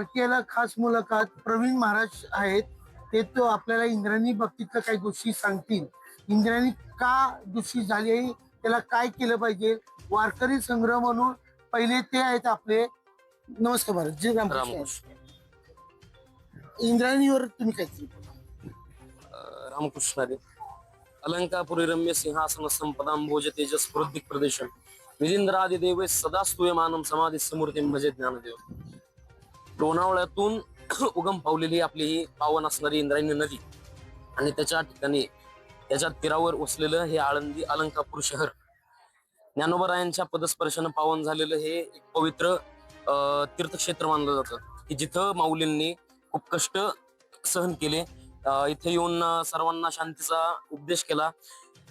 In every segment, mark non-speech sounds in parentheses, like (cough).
आरटीआयला खास मुलाखत प्रवीण महाराज आहेत. ते तो आपल्याला इंद्रायणी बाबतीतल्या काही गोष्टी सांगतील. इंद्रायणी का दूषित झाली आहे? त्याला काय केलं पाहिजे? वारकरी संग्रह म्हणून पहिले ते आहेत आपले. नमस्कार महाराज. जे रामकृष्ण. इंद्रायणीवर तुम्ही काय केलं? अं, रामकृष्ण रे अलंकापुरी रम्य सिंहासन संपदाम भोज तेजस प्रद्दिक प्रदेशन विजेंद्रादि देवे सदा स्तूयमानम समाधी समूर्ती भजे ज्ञानदेव लोणावळ्यातून उगम पावलेली आपली ही पावन असणारी इंद्रायणी नदी. आणि त्याच्या ठिकाणी त्याच्या तीरावर वसलेलं हे आळंदी अलंकापूर शहर. ज्ञानोबरायांच्या पदस्पर्शानं पावन झालेलं हे एक पवित्र तीर्थक्षेत्र मानलं जातं. की जिथं माऊलींनी खूप कष्ट सहन केले इथे येऊन सर्वांना शांतीचा उपदेश केला.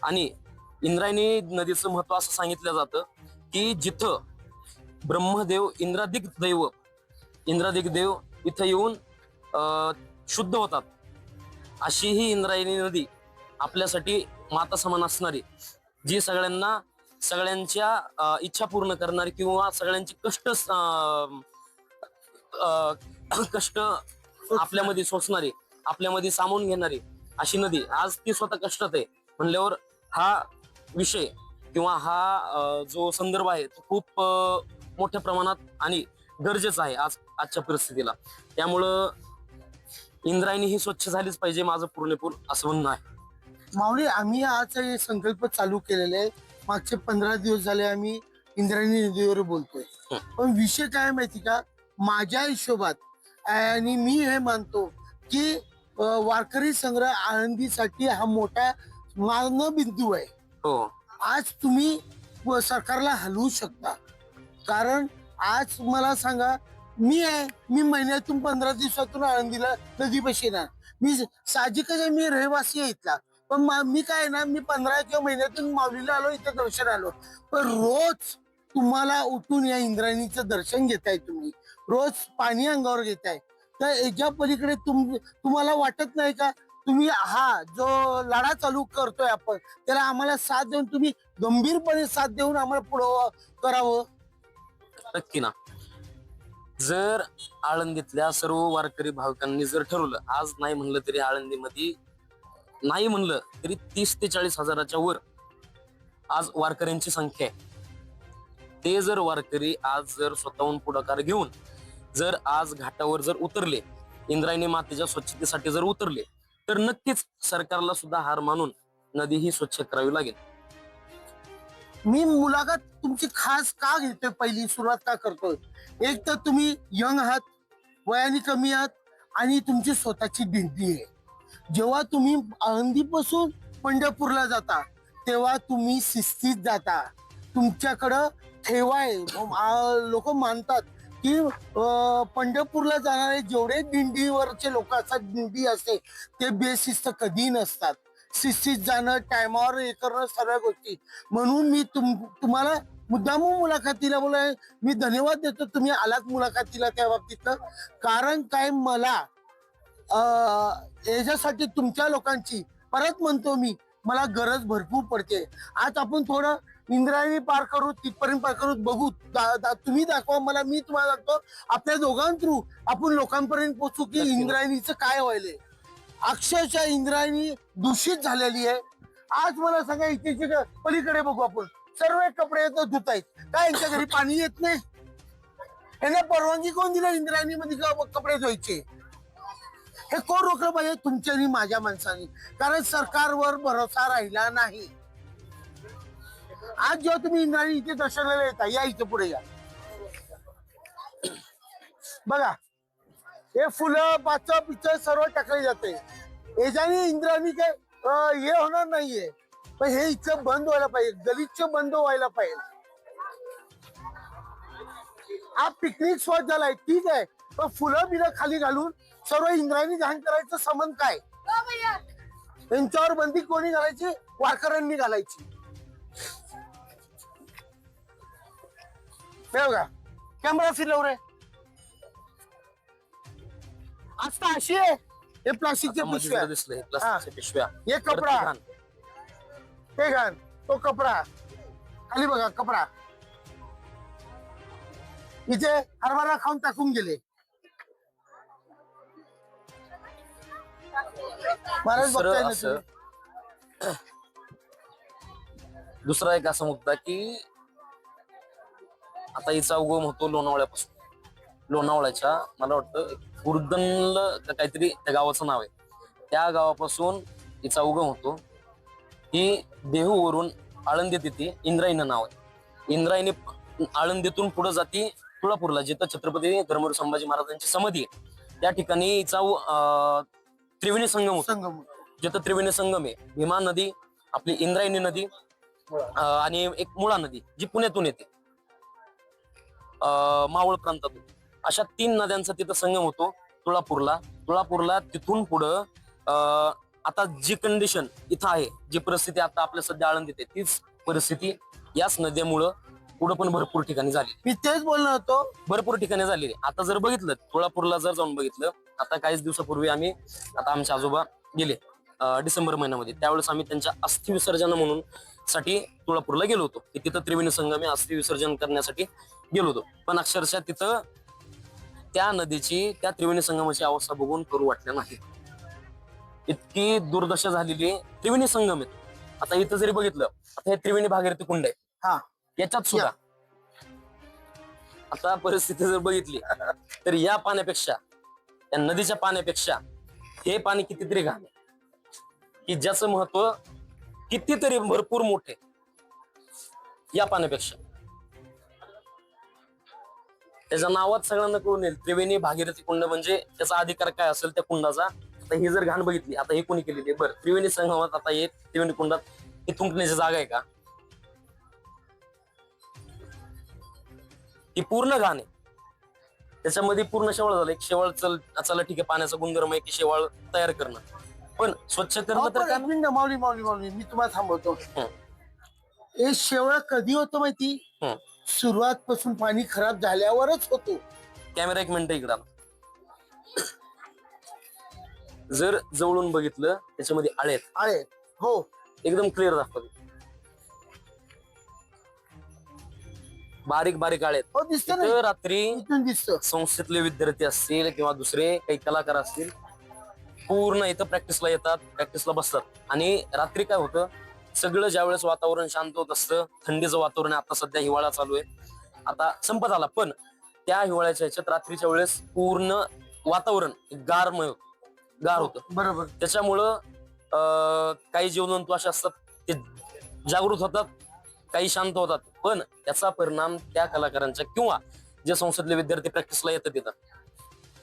आणि इंद्रायणी नदीचं महत्त्व असं सांगितलं जातं की जिथं ब्रह्मदेव इंद्रादिक दैव इंद्रादिक देव इथं येऊन शुद्ध होतात. अशी ही इंद्रायणी नदी आपल्यासाठी माता समान असणारी जी सगळ्यांना सगळ्यांच्या इच्छा पूर्ण करणारी किंवा सगळ्यांचे कष्ट कष्ट आपल्यामध्ये सोसणारी आपल्यामध्ये सामावून घेणारी अशी नदी. आज ती स्वतः कष्टात आहे. म्हणल्यावर हा विषय किंवा हा जो संदर्भ आहे तो खूप मोठ्या प्रमाणात आणि गरजेचा आहे आज आजच्या परिस्थितीला. त्यामुळं इंद्रायणी ही स्वच्छ झालीच पाहिजे माझं पूर्णपूर असं म्हणणं आहे. माऊली आम्ही आज हे संकल्प चालू केलेले आहे. मागचे पंधरा दिवस झाले आम्ही इंद्रायणी नदीवर बोलतोय. पण विषय काय माहिती का? माझ्या हिशोबात आणि मी हे मानतो की अं, वारकरी संग्रह आळंदीसाठी हा मोठा मानबिंदू आहे. हो. आज तुम्ही व सरकारला हलवू शकता. कारण आज मला सांगा मी आहे मी महिन्यातून पंधरा दिवसातून आळंदीला नदीपाशी ना मी साहजिकच आहे मी रहिवासी आहे इथला. पण मी काय ना मी पंधरा किंवा महिन्यातून माऊलीला आलो इथं दर्शन आलो. पण रोज तुम्हाला उठून या इंद्रायणीचं दर्शन घेताय तुम्ही. रोज पाणी अंगावर घेताय. तर याच्या पलीकडे तुम तुम्हाला वाटत नाही का? तुम्ही हा जो लढा चालू करतोय आपण त्याला आम्हाला साथ देऊन तुम्ही गंभीरपणे साथ देऊन आम्हाला पुढं करावं? नक्की ना. जर आळंदीतल्या सर्व वारकरी भाविकांनी जर ठरवलं आज नाही म्हणलं तरी आळंदीमध्ये नाही म्हणलं तरी तीस ते चाळीस हजाराच्या वर आज वारकऱ्यांची संख्या आहे. ते जर वारकरी आज जर स्वतःहून पुढाकार घेऊन जर आज घाटावर जर उतरले इंद्रायणी मातेच्या स्वच्छतेसाठी जर उतरले तर नक्कीच सरकारला सुद्धा हार मानून नदी ही स्वच्छ करावी लागेल. मी मुलाखत तुमची खास का घेतोय पहिली सुरुवात का करतोय? एक तर तुम्ही यंग आहात वयाने कमी आहात आणि तुमची स्वतःची दिंडी आहे. जेव्हा तुम्ही आळंदीपासून पंढरपूरला जाता तेव्हा तुम्ही शिस्तीत जाता. तुमच्याकडं ठेवा आहे. लोक मानतात की पंढरपूरला जाणारे जेवढे दिंडीवरचे लोक असतात दिंडी असते ते बेशिस्त कधी नसतात. शिस्तीत जाणं टायमावर हे करणं सगळ्या गोष्टी. म्हणून मी तुम तुम्हाला मुद्दामून मुलाखतीला बोला मी धन्यवाद देतो तुम्ही आलात मुलाखतीला त्या बाबतीत कारण काय मला याच्यासाठी तुमच्या लोकांची परत म्हणतो मी मला गरज भरपूर पडते. आज आपण थोडं इंद्रायणी पार करू तिथपर्यंत पार करू बघू दा- दा- तुम्ही दाखवा मला मी तुम्हाला दाखवतो आपल्या दोघां थ्रू आपण लोकांपर्यंत पोहोचू की. इंद्रायणीचं काय व्हायलंय. अक्षरशः इंद्रायणी दूषित झालेली आहे. आज मला सांगा इथे पलीकडे बघू आपण. सर्व कपडे येतो धुत आहेत. काय यांच्या घरी पाणी येत नाही? यांना परवानगी कोण दिलं इंद्रायणी मध्ये कपडे धुवायचे? हे कोण रोखलं पाहिजे? तुमच्या आणि माझ्या माणसाने. कारण सरकारवर भरोसा राहिला नाही. आज जेव्हा तुम्ही इंद्रायणी इथे दर्शनाला येता या इथे पुढे या. बघा हे फुलं पाच पिच सर्व टाकले जाते. याच्याने इंद्राणी काय हे होणार नाहीये. पण हे इथं बंद व्हायला पाहिजे. गलिच्छ बंद व्हायला पाहिजे. हा पिकनिक स्पॉट झालाय. ठीक आहे. पण फुलं बिलं खाली घालून सर्व इंद्रायणी घाण करायचं समन काय? त्यांच्यावर बंदी कोणी घालायची? वारकऱ्यांनी घालायची. हे कॅमेरा फिरव रे. आता अशी आहे हे प्लास्टिकच्या मध्ये पिशव्या. दिसलं हे प्लास्टिकच्या पिशव्या. हे कपडा. ते घाण. ते कपडा. खाली बघा कपडा. इथे हरभरा खाऊन टाकून गेले. महाराज दुसरं बघताय ना असं तुम्ही? दुसरा एक असा मुद्दा की आता हिचा उगम होतो लोणावळ्यापासून. लोणावळ्याच्या मला वाटतं कुर्दनल काहीतरी त्या गावाचं नाव आहे. त्या गावापासून हिचा उगम होतो. ही देहूवरून आळंदीत येते इंद्रायणी नाव आहे. इंद्रायणी आळंदीतून पुढे जाते तुळापूरला जिथं छत्रपती धर्मवीर संभाजी महाराजांची समाधी आहे. त्या ठिकाणी हिचा त्रिवेणी संगम होतो. जिथं त्रिवेणी संगम आहे. भीमा नदी आपली इंद्रायणी नदी आणि एक मुळा नदी जी पुण्यातून येते. अं, मावळ प्रांतातून. अशा तीन नद्यांचा तिथं संगम होतो तुळापूरला. तुळापूरला तिथून पुढं अं, आता जी कंडिशन इथं आहे जी परिस्थिती आता आपल्या सध्या आळंदीत आहे तीच परिस्थिती याच नद्यामुळं पुढं पण भरपूर ठिकाणी झाली. मी तेच बोलणार होतो. भरपूर ठिकाणी झालेली आहे. आता जर बघितलं तुळापूरला जर जाऊन बघितलं आता काहीच दिवसापूर्वी आम्ही आता आमचे आजोबा गेले अं, डिसेंबर महिन्यामध्ये. त्यावेळेस आम्ही त्यांच्या अस्थि विसर्जन म्हणून साठी तुळापूरला गेलो होतो. की तिथं त्रिवेणी संगमे अस्थि विसर्जन करण्यासाठी गेलो होतो. पण अक्षरशः तिथं त्या नदीची त्या त्रिवेणी संगमाची अवस्था बघून करू वाटल्या नाही. इतकी दुर्दशा झालेली आहे. त्रिवेणी संगम आहेत आता इथं जरी बघितलं आता हे त्रिवेणी भागीरथी कुंड आहे. हा. याच्यात सुद्धा. आता परिस्थिती जर बघितली तर या पाण्यापेक्षा या नदीच्या पाण्यापेक्षा हे पाणी कितीतरी घाण आहे. की ज्याचं महत्त्व कितीतरी भरपूर मोठे या पाण्यापेक्षा. त्याच्या नावात सगळ्यांना कळून येईल. त्रिवेणी भागीरथी कुंड म्हणजे त्याचा अधिकार काय असेल त्या कुंडाचा? आता ही जर घाण बघितली आता हे कोणी केलेली आहे? बरं त्रिवेणी संगमात आता हे त्रिवेणी कुंडात ही थुंकण्याची जागा आहे का? ही पूर्ण घाण आहे. त्याच्यामध्ये पूर्ण शेवाळ झालं एक शेवाळ चल चला ठीक आहे पाण्याचा गुणधर्म आहे की शेवाळ तयार करणं. पण स्वच्छ करणं तर काय? मिनिट माऊली माऊली माऊली मी तुम्हाला थांबवतो. हं. हे शेवळ कधी होतं माहिती? हं. सुरुवात पासून पाणी खराब झाल्यावरच होतो. कॅमेरा एक मिनिट इकडं आला. जर जवळून बघितलं त्याच्यामध्ये आळे आहेत. आहे हो. एकदम क्लिअर दाखवते बारीक बारीक आळे आहेत. हो दिसत ना. तिथं रात्री इथून दिसत. संस्थेतले विद्यार्थी असतील किंवा दुसरे काही कलाकार असतील पूर्ण इथं प्रॅक्टिसला येतात प्रॅक्टिसला बसतात. आणि रात्री काय होतं? सगळं ज्यावेळेस वातावरण शांत होत असतं थंडीचं वातावरण आता सध्या हिवाळा चालू आहे. आता संपत आला पण त्या हिवाळ्याच्या ह्याच्यात रात्रीच्या वेळेस पूर्ण वातावरण गारमय होतं. गार होतं. बरोबर. त्याच्यामुळं अं, काही जीवजंतू असे असतात ते जागृत होतात काही शांत होतात. पण त्याचा परिणाम त्या कलाकारांच्या किंवा जे संसदले विद्यार्थी प्रॅक्टिसला येतात तिथं.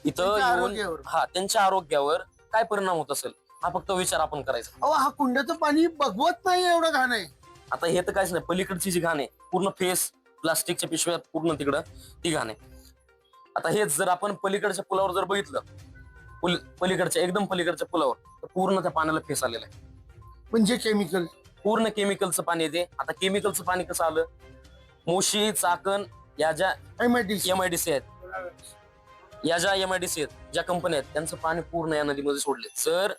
इथं त्यांच्या येऊन आरोग्यावर. हा त्यांच्या आरोग्यावर काय परिणाम होत असेल? हा फक्त विचार आपण करायचा. अहो हा कुंडाचं पाणी बघवत नाही एवढं घाण आहे. आता हे तर काहीच नाही पलीकडची जी घाण आहे पूर्ण फेस प्लास्टिकच्या पिशव्यात पूर्ण तिकडं ती घाण आहे. आता हेच जर आपण पलीकडच्या पुलावर जर बघितलं पुल- पलीकडच्या एकदम पलीकडच्या पुलावर तर पूर्ण त्या पाण्याला फेस आलेला आहे. म्हणजे केमिकल पूर्ण केमिकलचं पाणी येते आता केमिकलचं पाणी कसं आलं? मोशी चाकण या ज्या MIDC M I D C आहेत. या ज्या एम आय डी सी आहेत ज्या कंपन्या आहेत त्यांचं पाणी पूर्ण या नदीमध्ये सोडले जर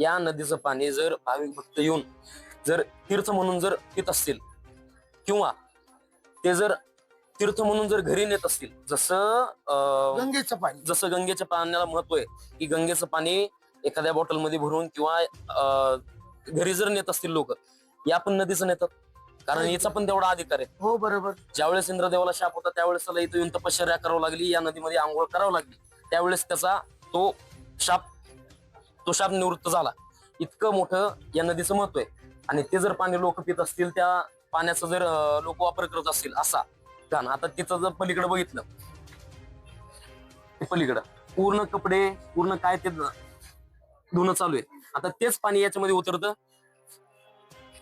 या नदीचं पाणी जर भाविक भक्त येऊन जर तीर्थ म्हणून जर पित असतील किंवा ते जर तीर्थ म्हणून जर घरी नेत असतील जसं गंगेचं पाणी. जसं गंगेच्या पाण्याला महत्त्व आहे की गंगेचं पाणी एखाद्या बॉटलमध्ये भरून किंवा अं, घरी जर नेत असतील लोक या पण नदीचं नेतात. कारण याचा पण तेवढा अधिकार आहे. हो बरोबर. ज्यावेळेस इंद्रदेवाला शाप होता त्यावेळेस त्याला इथं येऊन तपश्चर्या करावं लागली या नदीमध्ये आंघोळ करावं लागली त्यावेळेस त्याचा तो शाप तुषार निवृत्त झाला. इतकं मोठं या नदीचं महत्त्व आहे. आणि ते जर पाणी लोक पित असतील त्या पाण्याचा जर लोक वापर करत असतील असा घाण आता तिचं जर पलीकडे बघितलं. पलीकडं. पूर्ण कपडे पूर्ण काय ते धुणं चालू आहे. आता तेच पाणी याच्यामध्ये उतरतं.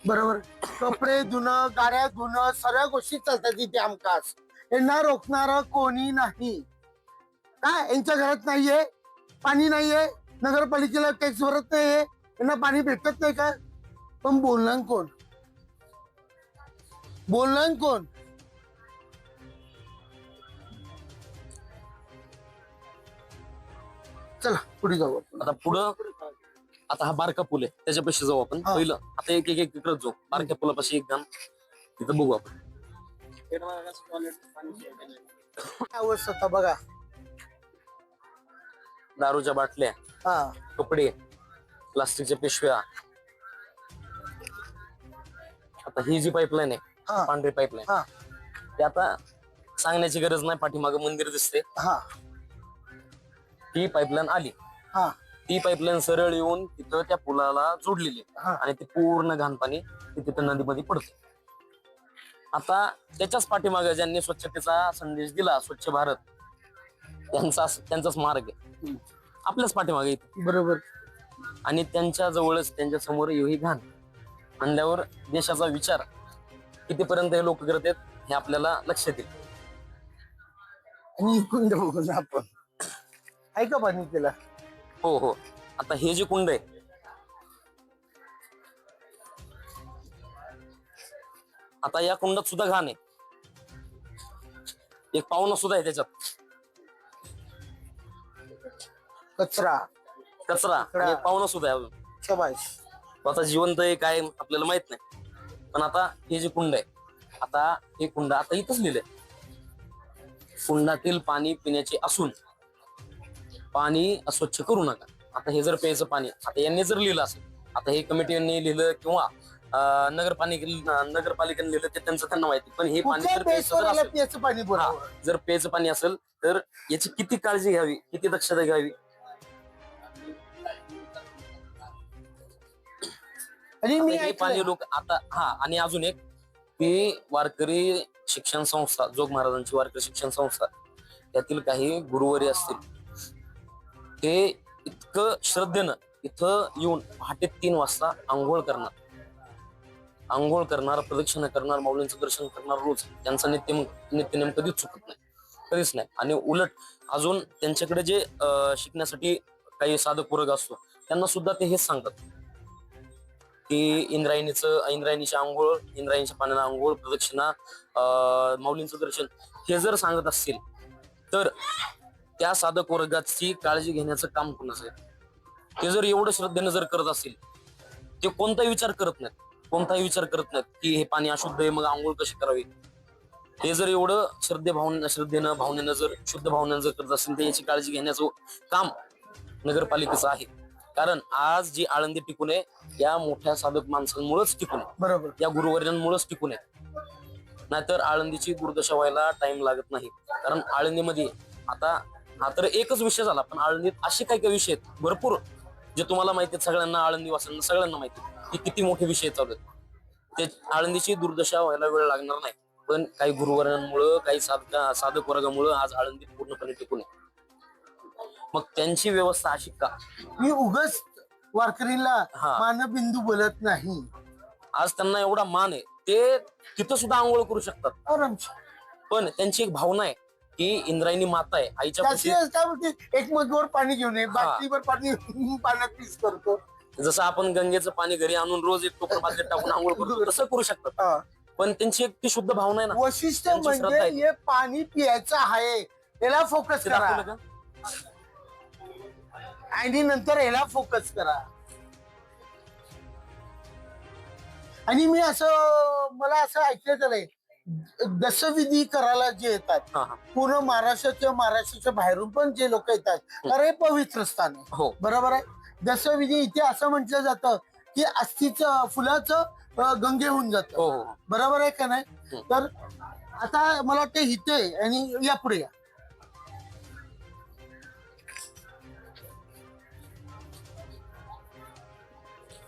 बरोबर. कपडे धुणं गाड्या धुणं सगळ्या गोष्टी चालतात इथे आमकास. यांना रोखणार कोणी नाही. काय? यांच्या घरात नाहीये. पाणी नाहीये. नगरपालिकेला टॅक्स भरत नाहीये. यांना पाणी भेटत नाही का? पण बोलणार कोण? बोलणार कोण? चला पुढे जाऊ आपण. आता पुढं आता हा बारका पूल आहे. त्याच्यापाशी जाऊ आपण. हा. पहिलं आता एक एक एक इकडे जाऊ. बारक्या पुलापाशी एक तिथं बघू आपण. होता बघा. दारूच्या बाटल्या हा. कपडे प्लास्टिकच्या पिशव्या. आता ही जी पाईपलाईन आहे पांढरी पाईपलाईन हा. ते आता सांगण्याची गरज नाही पाठीमाग मंदिर दिसते हा. ती पाईपलाईन आली. हा. ती पाईपलाईन सरळ येऊन तिथं त्या पुलाला जोडलेली आहे. हा. आणि ते पूर्ण घाण पाणी ते तिथं नदीमध्ये पडते आता त्याच्याच पाठीमागे ज्यांनी स्वच्छतेचा संदेश दिला स्वच्छ भारत त्यांचा त्यांचाच मार्ग आहे. आपल्याच पाठीमागे. बरोबर. आणि त्यांच्या जवळच त्यांच्यासमोर ही घाण. म्हणल्यावर देशाचा विचार कितीपर्यंत हे लोक करतात हे आपल्याला लक्षात येईल. कुंड बघून आपण. ऐका पाणी केला? हो हो. आता हे जे कुंड आहे आता या कुंडात सुद्धा घाण आहे. एक पाहुणा सुद्धा आहे त्याच्यात. कचरा. कचरा. आणि पाहुणा सुद्धा आहे अजून शबाश तो आता जिवंत आहे काय आपल्याला माहीत नाही. पण आता हे जे कुंड आहे आता हे कुंड आता इथंच लिहिलंय. कुंडातील पाणी पिण्याचे असून पाणी अस्वच्छ करू नका. आता हे जर प्यायचं पाणी आता यांनी जर लिहिलं असेल आता हे कमिटीने लिहिलं किंवा अं, नगरपालिके नगरपालिकेने लिहिलं ते त्यांचं त्यांना माहिती. पण हे पाणी कुठल्या जर प्यायचं जर असेल पाणी बोला जर प्यायचं पाणी असेल तर याची किती काळजी घ्यावी किती दक्षता घ्यावी? आणि मी आता हे पाणी ऐकलंय. लोक आता हा आणि अजून एक की वारकरी शिक्षण संस्था जोग महाराजांची वारकरी शिक्षण संस्था त्यातील काही गुरुवारी असतील ते इतकं श्रद्धेनं इथं येऊन पहाटे तीन वाजता आंघोळ करणार. आंघोळ करणार प्रदक्षिणा करणार माऊलींचं दर्शन करणार रोज. त्यांचा नित्य नित्यनेम कधीच चुकत नाही. कधीच नाही. आणि उलट अजून त्यांच्याकडे जे अं, शिकण्यासाठी काही साधक वर्ग असतो त्यांना सुद्धा ते हेच सांगतात. की इंद्रायणीचं इंद्रायणीची आंघोळ इंद्रायणीच्या पाण्याला आंघोळ प्रदक्षिणा अं, माऊलींचं दर्शन हे जर सांगत असतील तर त्या साधक वर्गाची काळजी घेण्याचं काम कोणाचं आहे? ते जर एवढं श्रद्धेनं जर करत असतील ते कोणताही विचार करत नाहीत. कोणताही विचार करत नाहीत की हे पाणी अशुद्ध आहे मग आंघोळ कशी करावी? हे जर एवढं श्रद्धे भावना श्रद्धेनं भावनेनं जर शुद्ध भावनेनं जर करत असतील तर याची काळजी घेण्याचं काम नगरपालिकेचं आहे. कारण आज जी आळंदी टिकून आहे या मोठ्या साधक माणसांमुळेच टिकून आहे. बरोबर. या गुरुवर्यांमुळेच टिकून आहे. नाहीतर आळंदीची दुर्दशा व्हायला टाइम लागत नाही. कारण आळंदीमध्ये आता हा तर एकच विषय झाला पण आळंदीत असे काही काही विषय आहेत भरपूर जे तुम्हाला माहिती आहेत सगळ्यांना आळंदी वासांना सगळ्यांना माहिती आहे की किती मोठे विषय चालू आहेत. ते आळंदीची दुर्दशा व्हायला वेळ लागणार नाही. पण काही गुरुवर्यांमुळं काही साधका साधक वर्गामुळं आज आळंदी पूर्णपणे टिकून आहे. मग त्यांची व्यवस्था अशी का? मी उगच वारकरीला हा. मानबिंदू बोलत नाही. आज त्यांना एवढा मान आहे. ते तिथं सुद्धा आंघोळ करू शकतात. आरामशीर. पण त्यांची एक भावना आहे की इंद्रायणी माता आहे. आईच्या त्याची पाशी काय म्हणते एक मगवर पाणी घेऊन ये. बाटलीवर पाणी (laughs) पाण्यात पीस करतो. जसं आपण गंगेचं पाणी घरी आणून रोज एक टोपण बादलीत टाकून आंघोळ करतो (laughs) तसं करू शकतात. हा. पण त्यांची एक ती शुद्ध भावना आहे ना. वैशिष्ट्य त्यांची म्हणजे आहे. हे पाणी पियाचं आहे. याला फोकस ते करा. दाखवलं का? आणि नंतर याला फोकस करा. आणि मी असं मला असं ऐकण्यात आलंय दशविधी करायला जे येतात पूर्ण महाराष्ट्र किंवा महाराष्ट्राच्या बाहेरून पण जे लोक येतात तर हे पवित्र स्थान आहे. हो. बरोबर आहे? दशविधी इथे असं म्हटलं जातं की अस्थिचं फुलाचं होऊन जातं. हो हो. बरोबर आहे का नाही. तर आता मला वाटतं इथे आणि या पुढे या.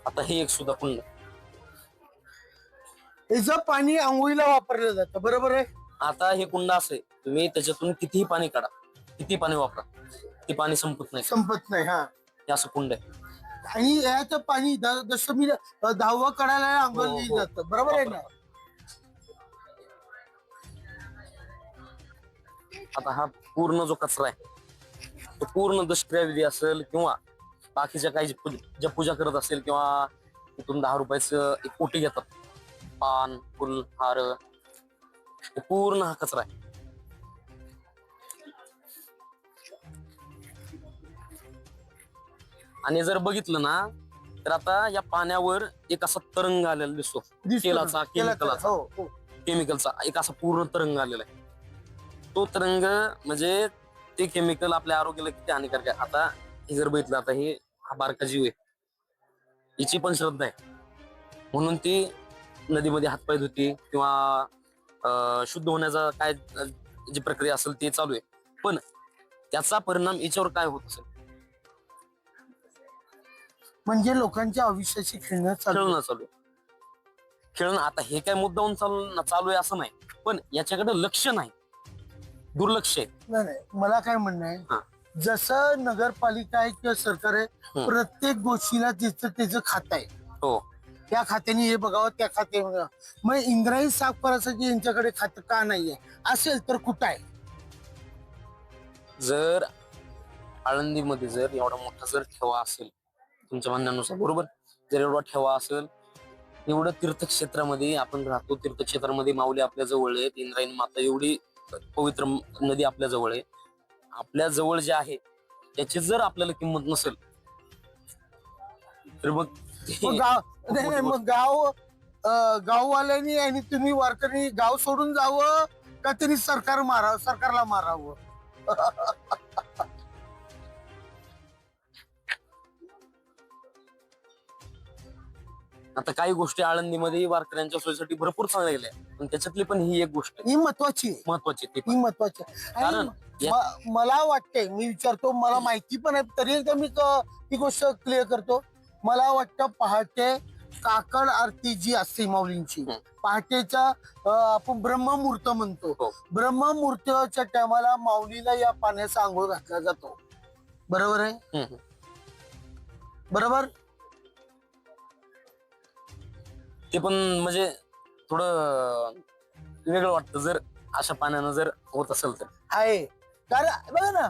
आता हे एक सुद्धा कुंड याचं पाणी आंघोळीला वापरलं जातं बरोबर आहे? आता हे कुंड असे तुम्ही त्याच्यातून कितीही पाणी काढा किती पाणी वापरा ते पाणी संपत नाही. संपत नाही हा. हे असं कुंड आहे. आणि याचं पाणी द- जसं मी अं, दहावं काढायला आंघोळ हो, दिली हो. जातं बरोबर आहे ना? आता हा पूर्ण जो कचरा आहे तो पूर्ण दुष्क्रिया विधी असेल किंवा बाकीच्या काही ज्या पूजा करत असेल किंवा तिथून दहा रुपयाचं एक कोटी घेतात. पान फुल हार पूर्ण हा कचरा आहे. आणि जर बघितलं ना तर आता या पाण्यावर एक असा तरंग आलेला दिसतो. तेलाचा केमिकलचा केमिकलचा एक असा पूर्ण तरंग आलेला आहे. तो तरंग म्हणजे ते केमिकल आपल्या आरोग्याला किती हानिकारक आहे. आता हे जर बघितलं आता हे हा बारका जीव आहे. हिची पण श्रद्धा आहे. म्हणून ती नदीमध्ये हातपाय धुती किंवा अं, शुद्ध होण्याचा काय अं, जी प्रक्रिया असेल ती चालू आहे. पण त्याचा परिणाम हिच्यावर काय होत असेल? म्हणजे लोकांच्या आयुष्याशी खेळणं चालू. खेळणं चालू आहे. खेळणं आता हे काय मुद्दाहून चालू चालू आहे असं नाही. पण याच्याकडे लक्ष नाही. दुर्लक्ष आहे. नाही नाही. मला काय म्हणणं हा. आहे जसं नगरपालिका आहे किंवा सरकार आहे. प्रत्येक गोष्टीला तिचं त्याचं खातं आहे. हो. त्या खात्याने हे बघावं त्या बघावं. मग इंद्रायणी साफ करायसाठी यांच्याकडे खातं का नाहीये? असेल तर कुठं आहे? जर आळंदीमध्ये जर एवढा मोठा जर ठेवा असेल तुमच्या म्हणण्यानुसार बरोबर? जर एवढा ठेवा असेल एवढं तीर्थक्षेत्रामध्ये आपण राहतो तीर्थक्षेत्रामध्ये माऊली आपल्या जवळ आहेत. इंद्रायणी माता एवढी पवित्र नदी आपल्या जवळ आहे. आपल्या जवळ जे आहे त्याची जर आपल्याला किंमत नसेल तर मग मग गाव नाही नाही, मग गाव अं, गाववाल्यांनी आणि तुम्ही वारकरी गाव सोडून जावं का त्यांनी सरकार मारावं सरकारला मारावं? (laughs) आता काही गोष्टी आळंदीमध्ये वारकऱ्यांच्या सोयीसाठी भरपूर चांगल्या गेल्या पण त्याच्यातली पण ही एक गोष्ट आहे ही महत्वाची आहे महत्वाची ती पण. ही महत्वाची आहे. आणि कारण या- म- मला वाटतंय मी विचारतो मला माहिती पण आहे तरी एकदा मी क- ती गोष्ट क्लिअर करतो मला वाटतं पहाटे काकड आरती जी असते माऊलींची हं. पहाटेचा अं, आपण ब्रह्ममुहूर्त म्हणतो हो. ब्रह्ममुहूर्ताच्या टायमाला माऊलीला या पाण्याचा आंघोळ घातला जातो बरोबर आहे हम्म, हम्म. बरोबर ते पण म्हणजे थोडं वेगळं वाटतं जर अशा पाण्यानं जर होत असेल तर. आहे. कारण बघा ना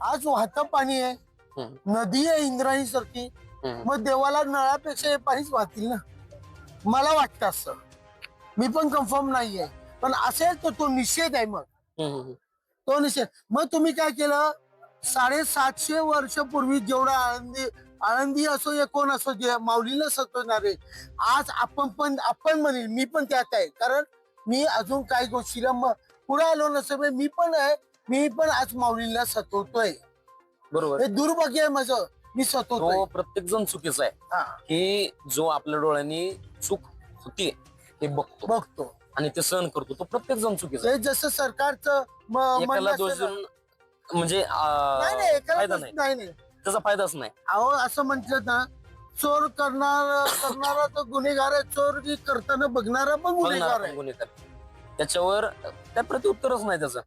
आज वाहतं पाणी आहे. हम्म, नदी आहे इंद्रायणी सारखी हम्म. मग देवाला नळापेक्षा हे पाणीच वाहतील ना? मला वाटतं असं. मी पण कन्फर्म नाहीये. पण असेल तर तो निषेध आहे मग. हम्म, हम्म. तो निषेध. मग तुम्ही काय केलं? साडेसातशे वर्षापूर्वी जेवढा आळंदी आळंदी असो या कोण असो जे माऊलीला सतवणारे आज आपण पण आपण म्हणेल मी पण त्यात आहे. कारण मी अजून काही गोष्टीला पुढे आलो नसेल मी पण आहे. मी पण आज माऊलीला सतवतोय. बरोबर. हे दुर्भाग्य आहे माझं. मी सतवतोय. तो प्रत्येक जण चुकीचा आहे. हा. की जो आपल्या डोळ्यांनी चूक होती हे बघतो. बघतो. आणि ते सहन करतो. तो प्रत्येक जण चुकीचा जसं सरकारचं म्हणजे नाही नाही अं, एकाला फायदा नाही. नाही त्याचा फायदाच नाही. अहो असं म्हटलं ना चोर करणार करणारा तर गुन्हेगार आहे. चोर की करताना बघणारा पण गुन्हेगार आहे. गुन्हेगार त्याच्यावर काय प्रत्युत्तरच नाही त्याचं.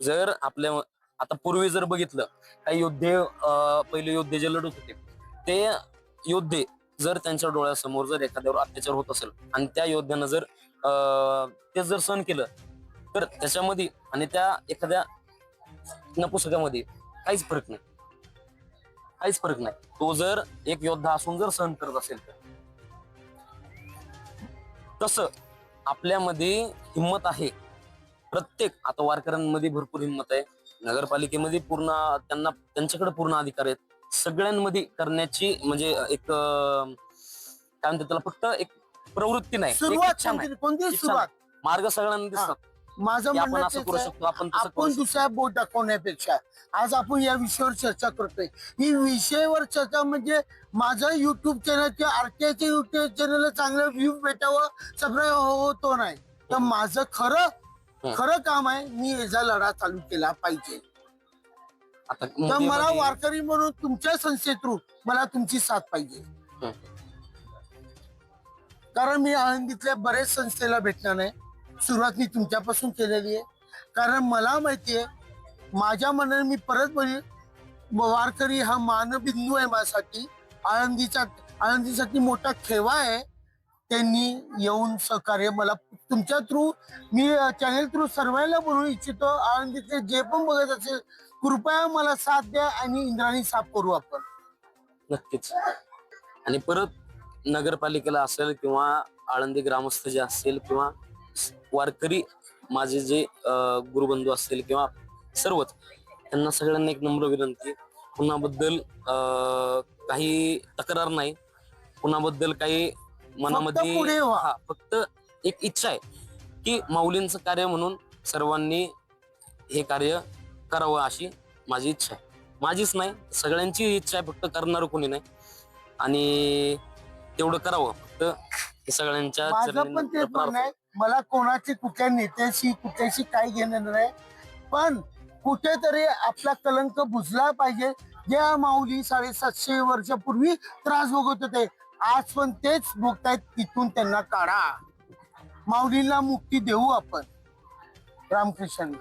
जर आपल्या आता पूर्वी जर बघितलं काही योद्धे अं, पहिले योद्धे जे लढत होते ते योद्धे जर त्यांच्या डोळ्यासमोर जर एखाद्यावर अत्याचार होत असेल आणि त्या योद्ध्यानं जर अं, ते जर सहन केलं तर त्याच्यामध्ये आणि त्या एखाद्या नपुसकामध्ये काहीच फरक नाही. काहीच फरक नाही. तो जर एक योद्धा असून जर सहन करत असेल तर. तसं आपल्यामध्ये हिंमत आहे. प्रत्येक आता वारकऱ्यांमध्ये भरपूर हिंमत आहे. नगरपालिकेमध्ये पूर्ण त्यांना त्यांच्याकडे पूर्ण अधिकार आहेत. सगळ्यांमध्ये करण्याची म्हणजे एक काय म्हणतात त्याला फक्त एक प्रवृत्ती नाही. कोणती- मार्ग सगळ्यांना दिसतात. माझं की आपण म्हणणं असं तेच करू आहे. शकतो आपण तसं करू आपण शकतो दुसऱ्या बोट दाखवण्यापेक्षा आज आपण या विषयावर चर्चा करतोय ही विषयावर चर्चा म्हणजे माझं युट्यूब चॅनल किंवा आरटीआयचे युट्यूब चॅनल चांगलं व्ह्यू भेटावं सबस्क्राईब होतो नाही तर माझं खरं. खरं काम आहे मी याचा लढा चालू केला पाहिजे आता तर मला वारकरी म्हणून तुमच्या संस्थे थ्रू मला तुमची साथ पाहिजे हं. कारण मी आळंदीतल्या बरेच संस्थेला भेटणार नाही सुरुवात मी तुमच्यापासून केलेली आहे. कारण मला माहिती आहे माझ्या मनाने मी परत बोली वारकरी हा मानबिंदू आहे माझ्यासाठी. आळंदीचा आळंदीसाठी मोठा ठेवा आहे. त्यांनी येऊन सहकार्य मला तुमच्या थ्रू मी चॅनेल थ्रू सर्वांना बोलू इच्छितो. आळंदीतले जे पण बघत असेल कृपया मला साथ द्या आणि इंद्राणी साफ करू आपण. नक्कीच. आणि परत नगरपालिकेला असेल किंवा आळंदी ग्रामस्थ जे असेल किंवा वारकरी माझे जे गुरुबंधू असतील किंवा सर्वच त्यांना सगळ्यांना एक नम्र विनंती. पुन्हाबद्दल अं, काही तक्रार नाही. पुन्हाबद्दल काही मनामध्ये फक्त एक इच्छा आहे की माऊलींचं कार्य म्हणून सर्वांनी हे कार्य करावं अशी माझी इच्छा आहे. माझीच नाही सगळ्यांची इच्छा आहे फक्त करणार कोणी नाही. आणि तेवढं करावं फक्त हे सगळ्यांच्या मला कोणाची कुठल्या नेत्याशी कुठल्याशी काही घेणं नाही. पण कुठेतरी आपला कलंक बुजला पाहिजे. ज्या माऊली साडेसातशे वर्षापूर्वी त्रास भोगत होते. आज पण तेच भोगतायत तिथून त्यांना काढा. माऊलीला मुक्ती देऊ आपण. रामकृष्ण.